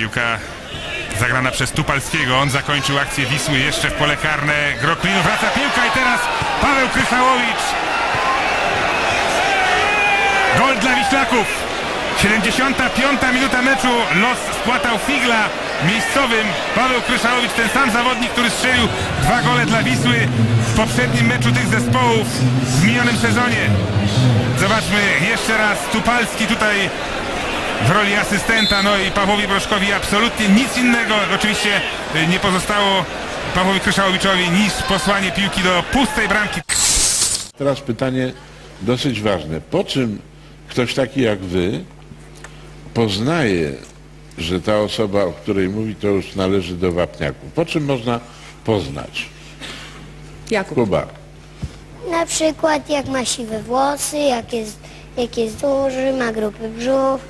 Piłka zagrana przez Tupalskiego. On zakończył akcję Wisły jeszcze w pole karne. Groklinu wraca piłka i teraz Paweł Krychałowicz. Gol dla Wiślaków. 75 minuta meczu. Los wpłatał figla miejscowym. Paweł Kryszałowicz, ten sam zawodnik, który strzelił dwa gole dla Wisły w poprzednim meczu tych zespołów w minionym sezonie. Zobaczmy jeszcze raz. Tupalski tutaj w roli asystenta, no i Pawłowi Broszkowi absolutnie nic innego oczywiście y, nie pozostało Pawłowi Kryszałowiczowi niż posłanie piłki do pustej bramki. Teraz pytanie dosyć ważne. Po czym ktoś taki jak wy poznaje, że ta osoba, o której mówi, to już należy do wapniaków? Po czym można poznać? Jakub. Kuba. Na przykład jak ma siwe włosy, jak jest, jak jest duży, ma grupy brzuch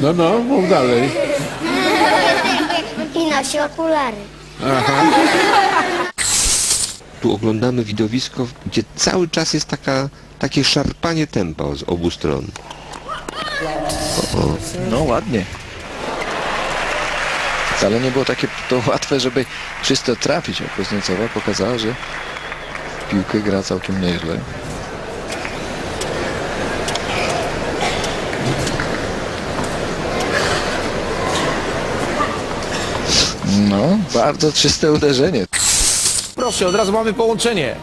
No, no, mów dalej. i nosi okulary. Tu oglądamy widowisko, gdzie cały czas jest taka, takie szarpanie tempa z obu stron. No ładnie. Wcale nie było takie to łatwe, żeby czysto trafić, a Kuznecova pokazała, że piłkę gra całkiem nieźle. No, bardzo czyste uderzenie. Proszę, od razu mamy połączenie.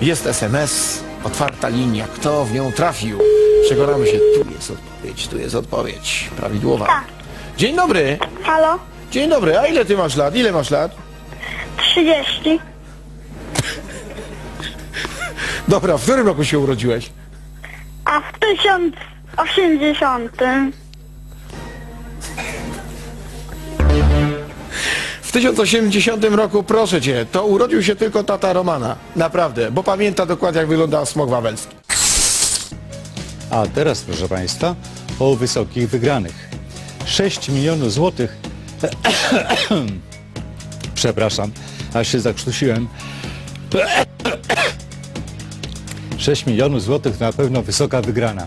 Jest SMS, otwarta linia. Kto w nią trafił? Przekonamy się. Tu jest odpowiedź, tu jest odpowiedź. Prawidłowa. Dzień dobry. Halo? Dzień dobry. A ile ty masz lat? Ile masz lat? 30. Dobra, w którym roku się urodziłeś? A w 1080. W 1080 roku, proszę cię, to urodził się tylko tata Romana. Naprawdę, bo pamięta dokładnie jak wyglądał smog wawelski. A teraz, proszę Państwa, o wysokich wygranych. 6 milionów złotych. Przepraszam, aż się zakrztusiłem. 6 milionów złotych na pewno wysoka wygrana.